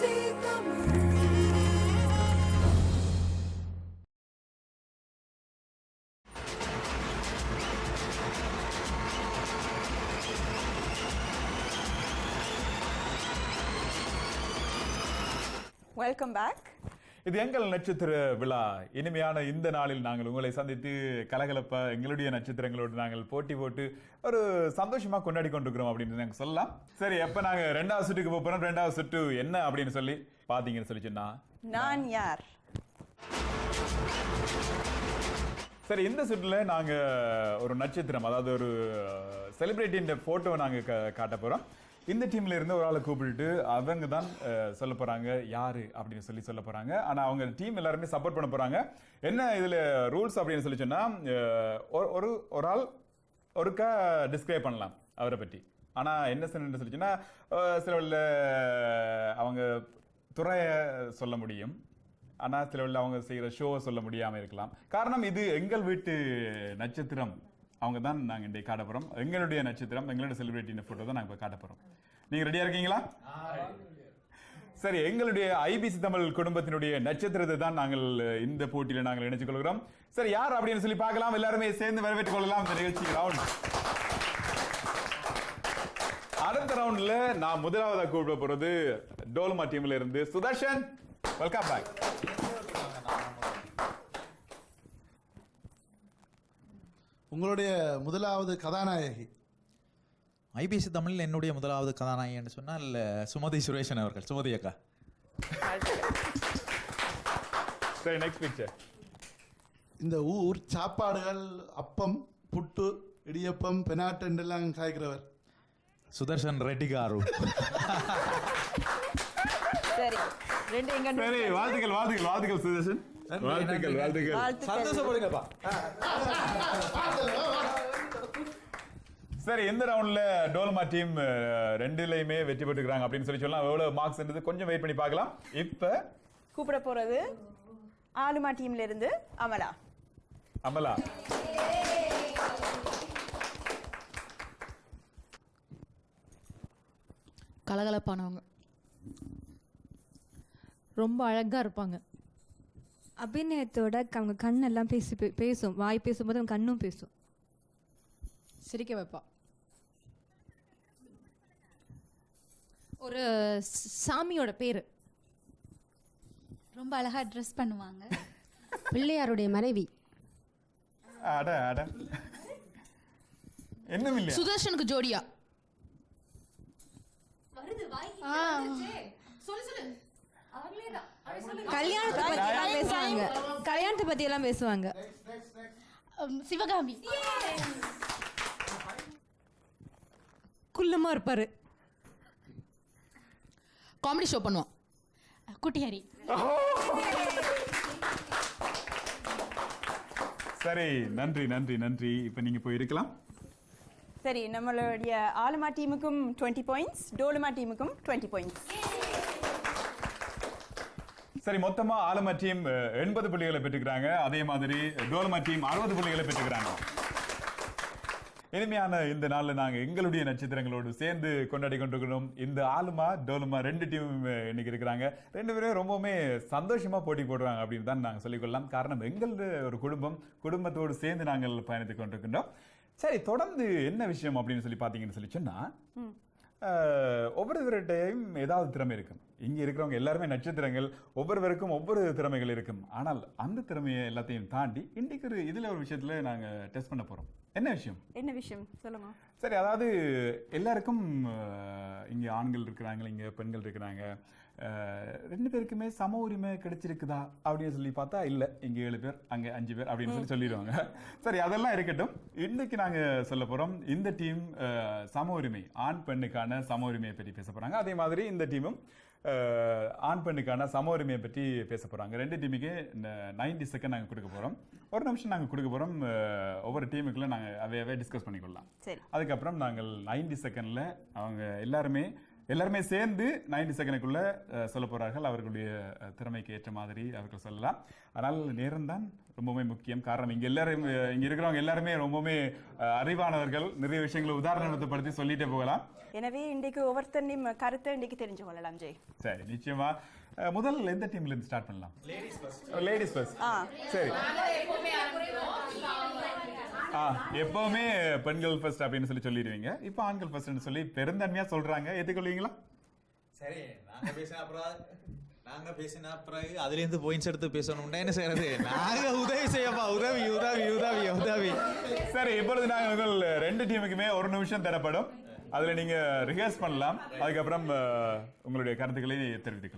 BBC Tamil welcome back இது எங்கள் நட்சத்திர விழா. இனிமையான இந்த நாளில் நாங்கள் உங்களை சந்தித்து கலகலப்பா எங்களுடைய நட்சத்திரங்களோடு நாங்கள் போட்டி போட்டு ஒரு சந்தோஷமா கொண்டாடி கொண்டிருக்கிறோம் அப்படின்னு நாங்கள் சொல்லலாம். சரி எப்ப நாங்க ரெண்டாவது போப் போறோம்? ரெண்டாவது சுற்று என்ன அப்படின்னு சொல்லி பாத்தீங்கன்னு சொல்லி சொன்னா? நான் யார்? சரி இந்த சுற்றுல நாங்க ஒரு நட்சத்திரம் அதாவது ஒரு செலிபிரிட்டியின் போட்டோவை நாங்க கா- காட்ட போறோம். இந்த டீம்ல இருந்து ஒரு ஆளை கூப்பிட்டு அவங்க தான் சொல்ல போறாங்க யாரு அப்படின்னு சொல்லி சொல்ல போறாங்க. ஆனா அவங்க டீம் எல்லாருமே சப்போர்ட் பண்ண போறாங்க. என்ன இதுல ரூல்ஸ் அப்படின்னு சொல்லி சொன்னா ஒரு- ஒரு ஒரு ஆள் ஒருக்கா டிஸ்கிரைப் பண்ணலாம் அவரை பற்றி ஆனா என்ன சொன்னு சொல்லி சில உள்ள அவங்க துறையை சொல்ல முடியும். ஆனால் சில வேளை அவங்க செய்கிற ஷோவை சொல்ல முடியாமல் இருக்கலாம். காரணம் இது எங்கள் வீட்டு நட்சத்திரம். அவங்க தான் நாங்கள் இன்றைக்கு காட்ட போகிறோம் எங்களுடைய நட்சத்திரம் எங்களுடைய செலிபிரிட்டின ஃபோட்டோ தான் நாங்கள் இப்போ காட்ட போகிறோம் நீங்கள் ரெடியாக இருக்கீங்களா? சரி எங்களுடைய ஐபிசி தமிழ் குடும்பத்தினுடைய நட்சத்திரத்தை தான் நாங்கள் இந்த போட்டியில் நாங்கள் இணைத்துக் கொள்கிறோம். சரி யார் அப்படின்னு சொல்லி பார்க்கலாம். எல்லாருமே சேர்ந்து வரவேற்றுக் கொள்ளலாம். இந்த நிகழ்ச்சி ரவுண்ட் அடுத்த ரவுண்ட்ல நான் முதலாவதாக கூப்பிட போறது டோல்மா டீம்ல இருந்து சுதர்ஷன். வெல்கம் பேக் உங்களுடைய முதலாவது கதாநாயகி. ஐபிசி தமிழில் என்னுடைய முதலாவது கதாநாயகி என்று சொன்னால் சுமதி சுரேஷன் அவர்கள். சுமதி அக்கா. சரி நெக்ஸ்ட் பிக்சர் இந்த ஊர் சாப்பாடுகள் அப்பம் புட்டு இடியப்பம் பெனாட்டன் எல்லாம் காய்க்கிறவர். சுதர்ஷன் ரெட்டி காரு சரி ரெண்டு எங்க சரி வாழ்த்துக்கள் வாழ்த்துக்கள் வாழ்த்துக்கள் சுதர்ஷன் வாழ்த்துக்கள் வாழ்த்துக்கள். சந்தோஷப்படுங்கப்பா. சரி இந்த ரவுண்ட்ல டோல்மா டீம் ரெண்டுலயுமே வெற்றி பெற்றுக்கிறாங்க அப்படின்னு சொல்லி சொல்லலாம். எவ்வளவு மார்க்ஸ் கொஞ்சம் வெயிட் பண்ணி பார்க்கலாம். இப்ப கூப்பிட போறது ஆலுமா டீம்ல இருந்து அமலா. அமலா. கலகலப்பானவங்க. ரொம்ப அழகா இருப்பாங்க. அபிநயத்தோட அவங்க கண்ணெல்லாம் பேசி பே- பேசும். வாய் பேசும்போது அவங்க கண்ணும் பேசும். சிரிக்க வைப்பா. ஒரு சாமியோட பேரு. ரொம்ப அழகா ட்ரெஸ் பண்ணுவாங்க. பிள்ளையாருடைய மனைவி. அட அட. என்னும் இல்லையா? சுதர்ஷனுக்கு ஜோடியா. கல்யாணத்தை பத்தி எல்லாம் பேசுவாங்க. கல்யாணத்தை பத்தி எல்லாம் பேசுவாங்க. சிவகாமி. குள்ளமா இருப்பாரு. காமெடி ஷோ பண்ணுவான். குட்டிஹரி சரி நன்றி நன்றி நன்றி. இப்ப நீங்க போய் இருக்கலாம். சரி நம்மளுடைய ஆலுமா டீமுக்கும் 20 பாயிண்ட்ஸ் டோலுமா டீமுக்கும் 20 பாயிண்ட்ஸ் சரி மொத்தமா ஆலமா டீம் எண்பது புள்ளிகளை பெற்றுக்கிறாங்க. அதே மாதிரி டோலமா டீம் அறுபது புள்ளிகளை பெற்றுக்கிறாங்க. இனிமையான இந்த நாளில் நாங்கள் எங்களுடைய நட்சத்திரங்களோடு சேர்ந்து கொண்டாடி கொண்டிருக்கிறோம். இந்த ஆளுமா டோலுமா ரெண்டு டீமும் இன்னைக்கு இருக்கிறாங்க. ரெண்டு பேரும் ரொம்பவுமே சந்தோஷமாக போட்டி போடுறாங்க அப்படின்னு தான் நாங்கள் சொல்லிக்கொள்ளலாம் காரணம் எங்களுடைய ஒரு குடும்பம் குடும்பத்தோடு சேர்ந்து நாங்கள் பயணித்து கொண்டிருக்கின்றோம். சரி தொடர்ந்து என்ன விஷயம் அப்படின்னு சொல்லி பார்த்தீங்கன்னு சொல்லி சொன்னா ஒவ்வொருவர்கிட்டையும் ஏதாவது திறமை இருக்கும். இங்க இருக்கிறவங்க எல்லாருமே நட்சத்திரங்கள் ஒவ்வொருவருக்கும் ஒவ்வொரு திறமைகள் இருக்கும். ஆனால் அந்த திறமையை எல்லாத்தையும் தாண்டி இன்றைக்கு ஒரு இதுல ஒரு விஷயத்துல நாங்க டெஸ்ட் பண்ண போறோம். என்ன விஷயம்? என்ன விஷயம்? சொல்லுங்க. சரி அதாவது எல்லாருக்கும் இங்க ஆண்கள் இருக்கிறாங்க இங்க பெண்கள் இருக்கிறாங்க. ரெண்டு பேருக்குமே சம உரிமை கிடைச்சிருக்குதா அப்படின்னு சொல்லி பார்த்தா இல்ல. இங்க ஏழு பேர் அங்க அஞ்சு பேர் அப்படின்னு சொல்லி சொல்லிடுவாங்க. சரி அதெல்லாம் இருக்கட்டும். இன்னைக்கு நாங்க சொல்ல போறோம் இந்த டீம் சம உரிமை ஆண் பெண்ணுக்கான சம உரிமையை பற்றி பேச போறாங்க. அதே மாதிரி இந்த டீமும் ஆண் பெண்ணுக்கான சம உரிமையை பற்றி பேச போறாங்க. ரெண்டு டீமுக்கு நைன்டி செகண்ட் நாங்க கொடுக்க போறோம். ஒரு நிமிஷம் நாங்க கொடுக்க போறோம் அஹ், ஒவ்வொரு டீமுக்குள்ள நாங்க அவையவே டிஸ்கஸ் பண்ணிக்கொள்ளலாம். சரி. அதுக்கப்புறம் நாங்கள் 90 செகண்ட்ல அவங்க எல்லாருமே எல்லாருமே சேர்ந்து 90 செகண்டுக்குள்ள சொல்ல போறார்கள். அவர்களுடைய திறமைக்கு ஏற்ற மாதிரி அவர்கள் சொல்லலாம். ஆனால் நேரம்தான் ரொம்பவுமே முக்கியம். காரணம் இங்க எல்லாரும் இங்க இருக்கிறவங்க எல்லாருமே ரொம்பவுமே அறிவானவர்கள். நிறைய விஷயங்களை உதாரணத்தைப்படுத்தி சொல்லிட்டே போகலாம். எனவே இன்றைக்கு ஒவ்வொருத்தரையும் கருத்தை இன்றைக்கு தெரிஞ்சு கொள்ளலாம் ஜெய். சரி நிச்சயமா. முதல் எந்த டீம்ல இருந்து ஸ்டார்ட் பண்ணலாம்? லேடிஸ் ஃபர்ஸ்ட் ஆ. சரி. ஆ எப்பவுமே பெண்கள் ஃபர்ஸ்ட் அப்படின்னு சொல்லி சொல்லிடுவீங்க. இப்போ ஆண்கள் ஃபர்ஸ்ட்னு சொல்லி பெருந்தன்மையா சொல்றாங்க. ஏத்துக்கொள்வீங்களா? சரி நாங்க பேசின அப்புறம் நாங்க பேசின பிறகு அதுல இருந்து பாயிண்ட்ஸ் எடுத்து பேசணும்னா என்ன செய்யறது? நாங்க உதவி செய்யப்பா. உதவி உதவி உதவி உதவி. சரி இப்பொழுது நாங்கள் உங்கள் ரெண்டு டீமுக்குமே ஒரு நிமிஷம் தரப்படும். அதுல நீங்க ரிஹர்ஸ் பண்ணலாம். அதுக்கப்புறம் உங்களுடைய கருத்துக்களை தெரிவித்துக்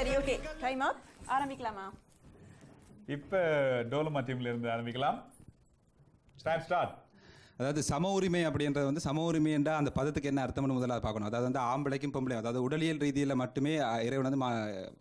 சரி ஓகே டைம் அப் ஆரம்பிக்கலாமா இப்ப டோலமா டீம்ல இருந்து ஆரம்பிக்கலாம். ஸ்டார்ட் ஸ்டார்ட் அதாவது சம உரிமை அப்படின்றது வந்து சம உரிமை என்ற அந்த பதத்துக்கு என்ன அர்த்தம்னு முதல்ல பார்க்கணும். அதாவது வந்து ஆம்பளைக்கும் பொம்பளையும் அதாவது உடலியல் ரீதியில் மட்டுமே இறைவன் வந்து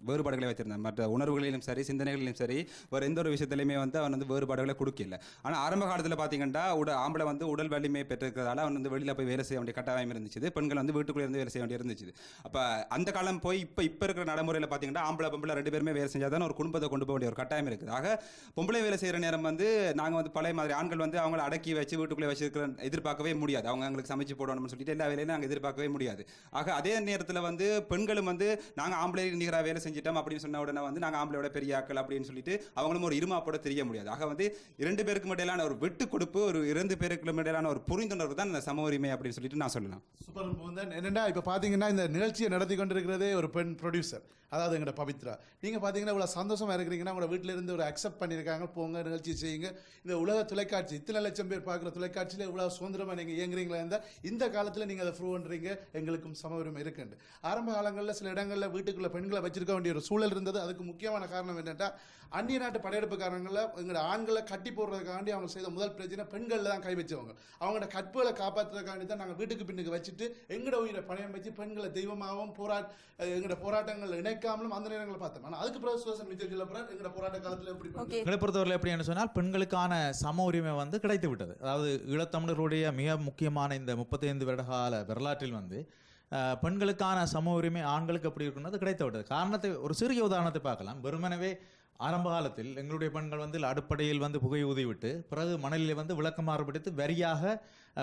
வேறுபாடுகளை வச்சிருந்தான். மற்ற உணர்வுகளிலும் சரி சிந்தனைகளிலும் சரி வேறு எந்த ஒரு விஷயத்திலையுமே வந்து அவன் வந்து வேறுபாடுகளை கொடுக்கல. ஆனால் ஆரம்ப காலத்தில் பார்த்தீங்கன்னா உட ஆம்பளை வந்து உடல் வலிமை பெற்றிருக்கிறதால அவன் வந்து வெளியில் போய் வேலை செய்ய வேண்டிய கட்டாயம் இருந்துச்சு. பெண்கள் வந்து வீட்டுக்குள்ளே இருந்து வேலை செய்ய வேண்டிய இருந்துச்சு. அப்போ அந்த காலம் போய் இப்போ இப்போ இருக்கிற நடைமுறையில் பார்த்தீங்கன்னா ஆம்பளை பொம்பளை ரெண்டு பேருமே வேலை செஞ்சால் தான் ஒரு குடும்பத்தை கொண்டு போக வேண்டிய ஒரு கட்டாயம் இருக்குது. ஆக பொம்பளை வேலை செய்கிற நேரம் வந்து நாங்கள் வந்து பழைய மாதிரி ஆண்கள் வந்து அவங்கள அடக்கி வச்சு வீட்டுக்குள்ளே வச்சு வச்சிருக்கிற எதிர்பார்க்கவே முடியாது. அவங்க எங்களுக்கு சமைச்சு போடணும்னு சொல்லிட்டு எல்லா வேலையிலும் நாங்கள் எதிர்பார்க்கவே முடியாது. ஆக அதே நேரத்தில் வந்து பெண்களும் வந்து நாங்கள் ஆம்பளை நிகராக வேலை செஞ்சிட்டோம் அப்படின்னு சொன்ன உடனே வந்து நாங்கள் ஆம்பளையோட பெரிய ஆக்கள் அப்படின்னு சொல்லிட்டு அவங்களும் ஒரு இருமாப்போட தெரிய முடியாது. ஆக வந்து இரண்டு பேருக்கு இடையிலான ஒரு விட்டு கொடுப்பு ஒரு இரண்டு பேருக்கு இடையிலான ஒரு புரிந்துணர்வு தான் இந்த சம உரிமை அப்படின்னு சொல்லிட்டு நான் சொல்லலாம். சூப்பர் என்னென்னா இப்போ பார்த்தீங்கன்னா இந்த நிகழ்ச்சியை நடத்தி கொண்டிருக்கிறதே ஒரு பெண் ப்ரொடியூசர் அதாவது எங்களோட பவித்ரா. நீங்கள் பார்த்தீங்கன்னா இவ்வளோ சந்தோஷமாக இருக்கிறீங்கன்னா உங்களோட வீட்டிலேருந்து ஒரு அக்செப்ட் பண்ணியிருக்காங்க. போங்க நிகழ்ச்சி செய்யுங்க. இந்த உலக தொலைக்காட்சி இத்தனை லட்சம் பேர் பார்க்குற தொலைக்காட்சி தொலைக்காட்சியில் இவ்வளோ சுதந்திரமாக நீங்கள் இயங்குறீங்களா இருந்தால் இந்த காலத்தில் நீங்கள் அதை ப்ரூவ் பண்ணுறீங்க எங்களுக்கும் சம உரிமை இருக்குண்டு ஆரம்ப காலங்களில் சில இடங்களில் வீட்டுக்குள்ள பெண்களை வச்சிருக்க வேண்டிய ஒரு சூழல் இருந்தது. அதுக்கு முக்கியமான காரணம் என்னென்னா அந்நிய நாட்டு படையெடுப்புக்காரங்களில் எங்களோட ஆண்களை கட்டி போடுறதுக்காண்டி அவங்க செய்த முதல் பிரச்சனை பெண்களில் தான் கை வச்சவங்க. அவங்களோட கற்புகளை காப்பாற்றுறதுக்காண்டி தான் நாங்கள் வீட்டுக்கு பின்னுக்கு வச்சுட்டு எங்களோட உயிரை பணையம் வச்சு பெண்களை தெய்வமாகவும் போராட் எங்களோட போராட்டங்கள் இணைக்காமலும் அந்த நேரங்களை பார்த்தோம். ஆனால் அதுக்கு பிறகு சுவாசன் விஜய் சொல்லப்படுறார் எங்களோட போராட்ட காலத்தில் எப்படி எங்களை பொறுத்தவரை எப்படின்னு சொன்னால் பெண்களுக்கான சம உரிமை வந்து கிடைத்து விட்டது. அதாவது ஈழத்தமிழர்களுடைய மிக முக்கியமான இந்த முப்பத்தைந்து வருட கால வரலாற்றில் வந்து அஹ், பெண்களுக்கான சம உரிமை ஆண்களுக்கு எப்படி இருக்குன்னு அது கிடைத்து விட்டது. காரணத்தை ஒரு சிறிய உதாரணத்தை பார்க்கலாம். வெறுமனவே ஆரம்ப காலத்தில் எங்களுடைய பெண்கள் வந்து அடுப்படையில் வந்து புகை ஊதிவிட்டு பிறகு மணலில் வந்து விளக்கு மாறுபடுத்து வரியாக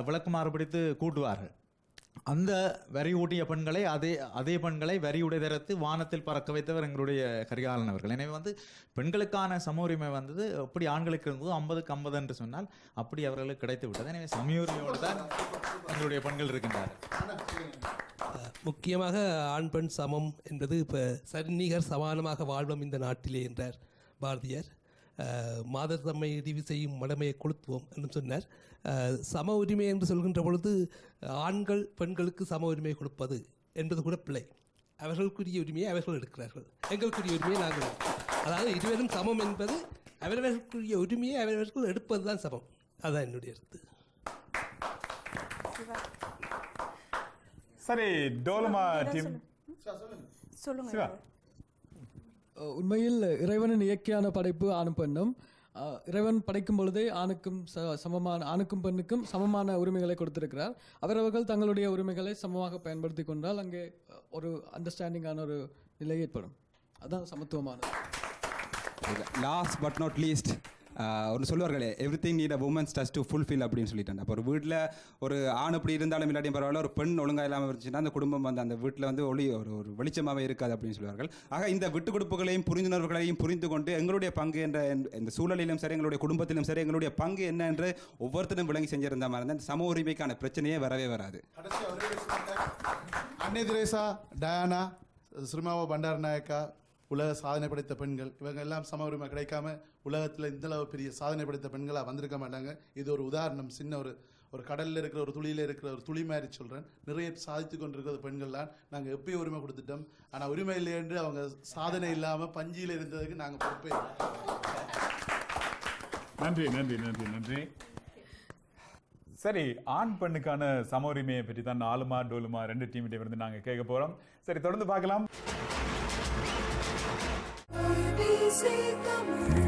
விளக்கு மாறுபடுத்து கூட்டுவார்கள். அந்த வரி ஊட்டிய பெண்களை அதே அதே பெண்களை வரி உடைதரத்து வானத்தில் பறக்க வைத்தவர் எங்களுடைய கரிகாலன் அவர்கள். எனவே வந்து பெண்களுக்கான சம உரிமை வந்தது எப்படி ஆண்களுக்கு இருந்தது ஐம்பதுக்கு ஐம்பது என்று சொன்னால் அப்படி அவர்களுக்கு கிடைத்து விட்டது. எனவே சம உரிமையோடு தான் எங்களுடைய பெண்கள் இருக்கின்றார் முக்கியமாக ஆண் பெண் சமம் என்பது இப்போ சன்னிகர் சமானமாக வாழ்வோம் இந்த நாட்டிலே என்றார் பாரதியார். அஹ், மாதர் தம்மை இழிவு செய்யும் மடமையை கொளுத்துவோம் என்று சொன்னார். சம உரிமை என்று சொல்கின்ற பொழுது ஆண்கள் பெண்களுக்கு சம உரிமை கொடுப்பது என்பது கூட பிழை. அவர்களுக்குரிய உரிமையை அவர்கள் எடுக்கிறார்கள். எங்களுக்குரிய உரிமையை நாங்கள். அதாவது இருவரும் சமம் என்பது அவரவர்களுக்குரிய உரிமையை அவரவர்கள் எடுப்பது தான் சமம். அதான் என்னுடைய கருத்து. சரி டோலமா டீம். சொல்லுங்க. உண்மையில் இறைவனின் இயற்கையான படைப்பு ஆணும் பெண்ணும். இறைவன் படைக்கும் பொழுதே ஆணுக்கும் ச- சமமான ஆணுக்கும் பெண்ணுக்கும் சமமான உரிமைகளை கொடுத்திருக்கிறார். அவரவர்கள் தங்களுடைய உரிமைகளை சமமாக பயன்படுத்தி கொண்டால் அங்கே ஒரு அண்டர்ஸ்டாண்டிங்கான ஒரு நிலை ஏற்படும். அதுதான் சமத்துவமானது. லாஸ்ட் பட் நாட் லீஸ்ட் ஒன்று சொல்லுவார்களே everything need a women's does to fulfil அப்படின்னு சொல்லிட்டாங்க அப்போ ஒரு வீட்டில் ஒரு ஆண் அப்படி இருந்தாலும் இல்லாட்டியும் பரவாயில்ல ஒரு பெண் ஒழுங்காக இல்லாமல் இருந்துச்சுன்னா அந்த குடும்பம் வந்து அந்த வீட்டில் வந்து ஒளி ஒரு ஒரு வெளிச்சமாகவே இருக்காது அப்படின்னு சொல்லுவார்கள். ஆக இந்த விட்டு கொடுப்புகளையும் புரிந்துணர்வுகளையும் புரிந்து கொண்டு எங்களுடைய பங்கு என்ற இந்த- சூழலிலும் சரி எங்களுடைய குடும்பத்திலும் சரி எங்களுடைய பங்கு என்ன என்று ஒவ்வொருத்தரும் விளங்கி செஞ்சிருந்த மாதிரி இருந்தால் இந்த சம உரிமைக்கான பிரச்சனையே வரவே வராது. அன்னை திரேசா டயானா ஸ்ரீமாவோ பண்டாரநாயக்கா உலக சாதனை படைத்த பெண்கள். இவங்க எல்லாம் சம உரிமை கிடைக்காம உலகத்தில் இந்த அளவு பெரிய சாதனை படைத்த பெண்களாக வந்திருக்க மாட்டாங்க. இது ஒரு உதாரணம். சின்ன ஒரு ஒரு கடலில் இருக்கிற ஒரு துளியில் இருக்கிற ஒரு துளி மாதிரி சொல்கிறேன் நிறைய சாதித்து கொண்டிருக்கிற பெண்கள் தான் நாங்கள் எப்பயும் உரிமை கொடுத்துட்டோம். ஆனால் உரிமை இல்லை என்று அவங்க சாதனை இல்லாமல் பஞ்சியில் இருந்ததுக்கு நாங்கள் பொறுப்பே நன்றி நன்றி நன்றி நன்றி. சரி ஆண் பெண்ணுக்கான சம உரிமையை பற்றி தான் ஆளுமா டோலுமா ரெண்டு டீம்கிட்ட இருந்து நாங்கள் கேட்க போகிறோம் சரி தொடர்ந்து பார்க்கலாம். ABC தமிழ்